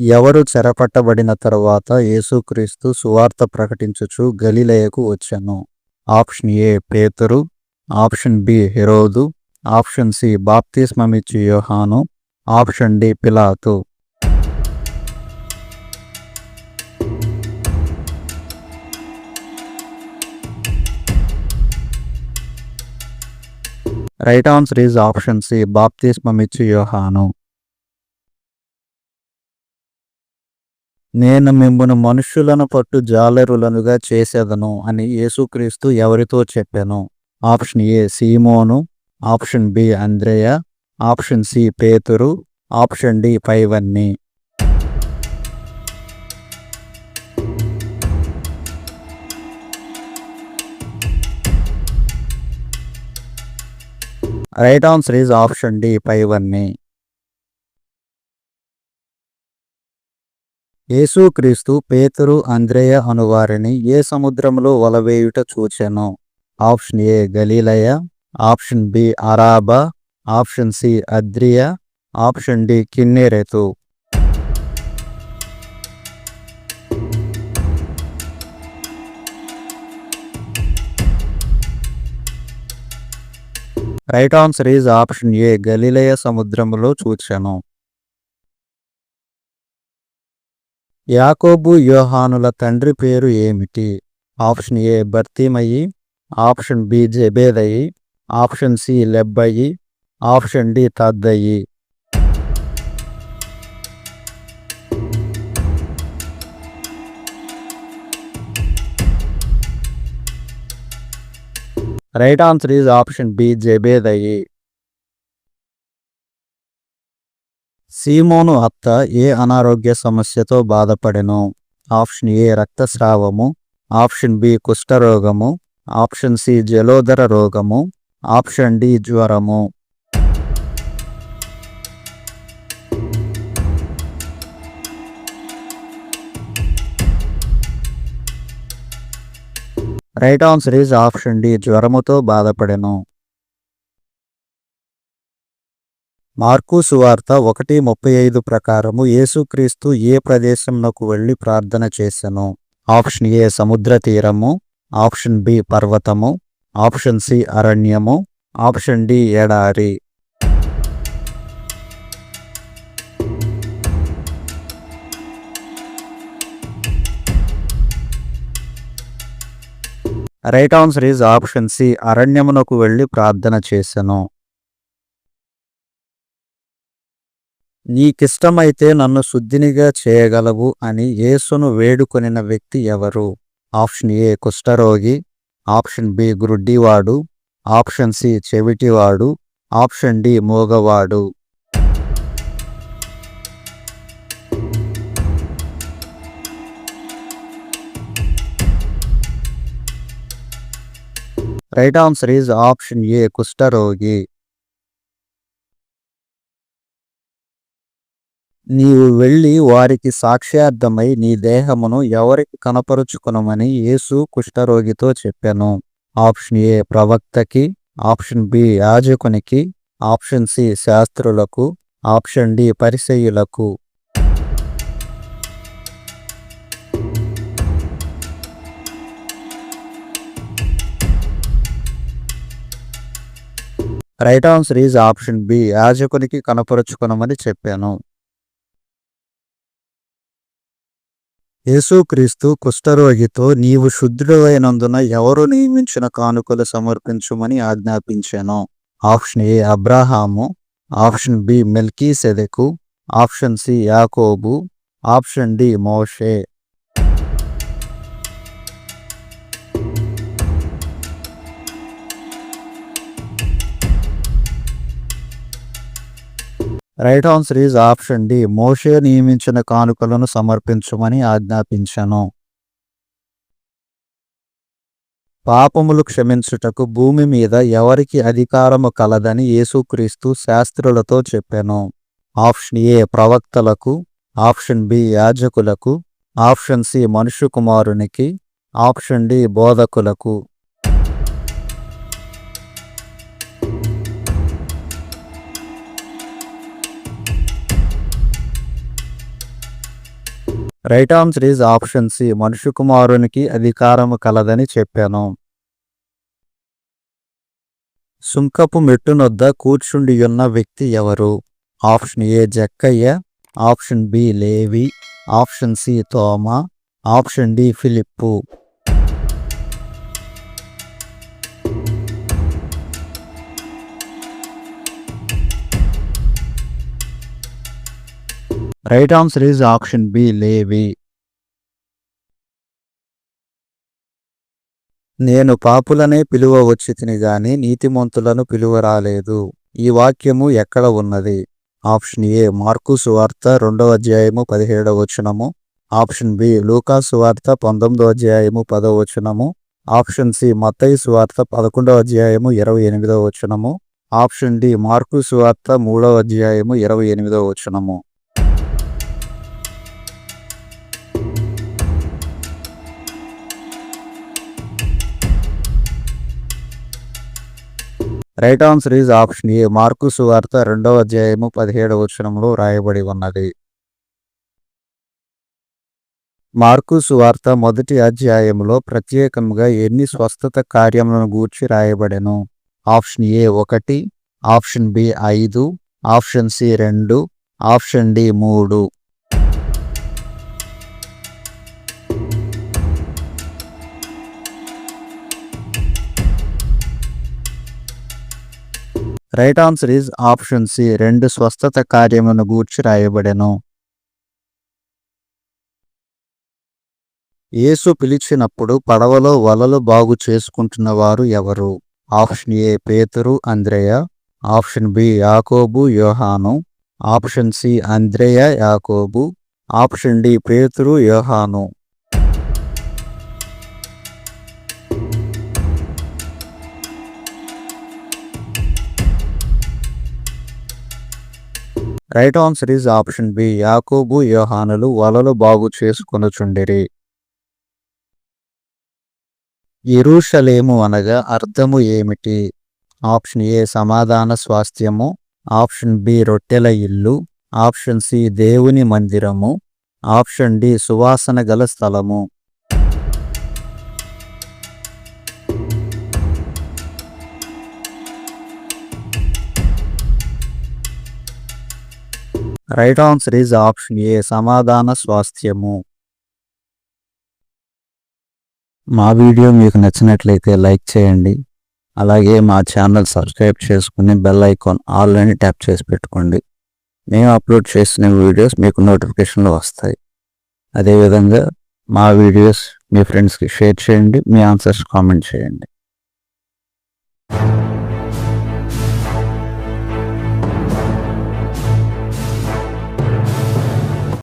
ఎవరు చెరపట్టబడిన తరువాత యేసుక్రీస్తు సువార్త ప్రకటించుచు గలిలయకు వచ్చెను. ఆప్షన్ ఏ పేతురు ఆప్షన్ బి హెరోదు ఆప్షన్ సి బాప్తిస్మమిచ్చు యోహాను ఆప్షన్ డి పిలాతు. Right answer is option C బాప్తిస్మమిచ్చు యోహాను. నేను మిమ్మను మనుష్యులను పట్టు జాలరులనుగా చేసేదను అని యేసుక్రీస్తు ఎవరితో చెప్పాను? ఆప్షన్ ఏ సీమోను ఆప్షన్ బి అంద్రేయ ఆప్షన్ సి పేతురు ఆప్షన్ డి పైవన్నీ. Right answer is option D పైవన్నీ. యేసుక్రీస్తు పేతురు అంద్రేయ అనువారిని ఏ సముద్రంలో వలవేయుట చూచెను? ఆప్షన్ ఏ గలీలయ. ఆప్షన్ బి అరాబా. ఆప్షన్ సి అద్రియా. Option D Chinnereth. Right answer is option A గలిలయ సముద్రములో చూచెను. యాకోబు యోహానుల తండ్రి పేరు ఏమిటి? ఆప్షన్ ఏ భర్తీమయ్యి ఆప్షన్ బి జబేదయ్యి ఆప్షన్ సి లెబ్బయ్యి option D తద్దయి. Right answer is option B జబేదయ్యి సీమోను అత్త ఏ అనారోగ్య సమస్యతో బాధపడెను? ఆప్షన్ ఏ రక్తస్రావము. ఆప్షన్ బి కుష్ఠరోగము. ఆప్షన్ సి జలోదర రోగము. ఆప్షన్ డి జ్వరము. Right answer is option D జ్వరముతో బాధపడెను. మార్కు సువార్త ఒకటి ముప్పై ఐదు ప్రకారము యేసుక్రీస్తు ఏ ప్రదేశంలోకి వెళ్ళి ప్రార్థన చేశాను ఆప్షన్ ఏ సముద్ర తీరము ఆప్షన్ బి పర్వతము ఆప్షన్ సి అరణ్యము ఆప్షన్ డి ఎడారి. Right answer is option C అరణ్యమునకు వెళ్ళి ప్రార్థన చేశాను నీకిష్టమైతే నన్ను శుద్ధినిగా చేయగలవు అని యేసును వేడుకొనిన వ్యక్తి ఎవరు? ఆప్షన్ ఏ కుష్ఠరోగి ఆప్షన్ బి గ్రుడ్డివాడు ఆప్షన్ సి చెవిటివాడు option D మూగవాడు. Right answer is option A కుష్ఠరోగి. నీవు వెళ్ళి వారికి సాక్ష్యార్థమై నీ దేహమును ఎవరికి కనపరుచుకునమని యేసు కుష్ఠరోగితో చెప్పాను. ఆప్షన్ ఏ ప్రవక్తకి ఆప్షన్ బి యాజకునికి ఆప్షన్ సి శాస్త్రులకు option D పరిసయులకు right answer is option B యాజకునికి కనపరుచుకునమని చెప్పాను. యేసుక్రీస్తు కుష్ఠరోగితో నీవు శుద్ధుడైనందున ఎవరు నియమించిన కానుకలు సమర్పించుమని ఆజ్ఞాపించాను? ఆప్షన్ ఏ అబ్రాహాము ఆప్షన్ బి మెల్కీ సెదెకు ఆప్షన్ సి యాకోబు option D Moshe. Right answer is option D. మోషే నియమించిన కానుకలను సమర్పించమని ఆజ్ఞాపించను. పాపములు క్షమించుటకు భూమి మీద ఎవరికి అధికారము కలదని యేసుక్రీస్తు శాస్త్రులతో చెప్పాను. Option A. ప్రవక్తలకు. Option B. యాజకులకు. Option C. మనుషు కుమారునికి option D. బోధకులకు. Right answer is option C మనుషు కుమారునికి అధికారము కలదని చెప్పాను. సుంకపు మెట్టునొద్ద కూర్చుండి ఉన్న వ్యక్తి ఎవరు? ఆప్షన్ ఏ జక్కయ్య. ఆప్షన్ బి లేవి. ఆప్షన్ సి తోమ. Option D Philip. Right answer is option B లేవి నేను పాపులనే పిలువ వచ్చితిని గాని నీతిమంతులను పిలువ రాలేదు ఈ వాక్యము ఎక్కడ ఉన్నది? ఆప్షన్ ఏ మార్కు సువార్త రెండవ అధ్యాయము పదిహేడవ వచనము. ఆప్షన్ బి లూకా సువార్త పంతొమ్మిదవ అధ్యాయము పదవ వచనము. ఆప్షన్ సి మత్తయి సువార్త పదకొండవ అధ్యాయము ఇరవై ఎనిమిదవ వచనము. ఆప్షన్ డి మార్కు సువార్త మూడవ అధ్యాయము ఇరవై ఎనిమిదవ వచనము. Right answer is option A. Mark సువార్త రెండవ అధ్యాయము పదిహేడవ వచనంలో రాయబడి ఉన్నది. మార్కు సువార్త మొదటి అధ్యాయంలో ప్రత్యేకంగా ఎన్ని స్వస్థత కార్యములను గూర్చి రాయబడెను? ఆప్షన్ ఏ ఒకటి ఆప్షన్ బి ఐదు ఆప్షన్ సి రెండు ఆప్షన్ డి మూడు. Right answer is option C రెండు స్వస్థత కార్యమును గూర్చి రాయబడెను. యేసు పిలిచినప్పుడు పడవలో వలలు బాగు చేసుకుంటున్న వారు ఎవరు? ఆప్షన్ ఏ పేతురు అంద్రేయ. ఆప్షన్ బి యాకోబు యోహాను. ఆప్షన్ సి అంద్రేయ యాకోబు. ఆప్షన్ డి పేతురు యోహాను. Right answer is option B. యాకోబు యోహానులు వలలు బాగు చేసుకొనుచుండిరి. ఇరుషలేము అనగా అర్థము ఏమిటి? ఆప్షన్ ఏ సమాధాన స్వాస్థ్యము. ఆప్షన్ బి రొట్టెల ఇల్లు. ఆప్షన్ సి దేవుని మందిరము. ఆప్షన్ డి సువాసన గల స్థలము. Right answer is option A సమాధాన స్వాస్థ్యము మా వీడియో మీకు నచ్చినట్లయితే లైక్ చేయండి. అలాగే మా ఛానల్ సబ్స్క్రైబ్ చేసుకుని బెల్ ఐకాన్ ఆల్రెడీ ట్యాప్ చేసి పెట్టుకోండి. మేము అప్లోడ్ చేసిన వీడియోస్ మీకు నోటిఫికేషన్లు వస్తాయి. అదేవిధంగా మా వీడియోస్ మీ ఫ్రెండ్స్కి షేర్ చేయండి మీ ఆన్సర్స్ కామెంట్ చేయండి.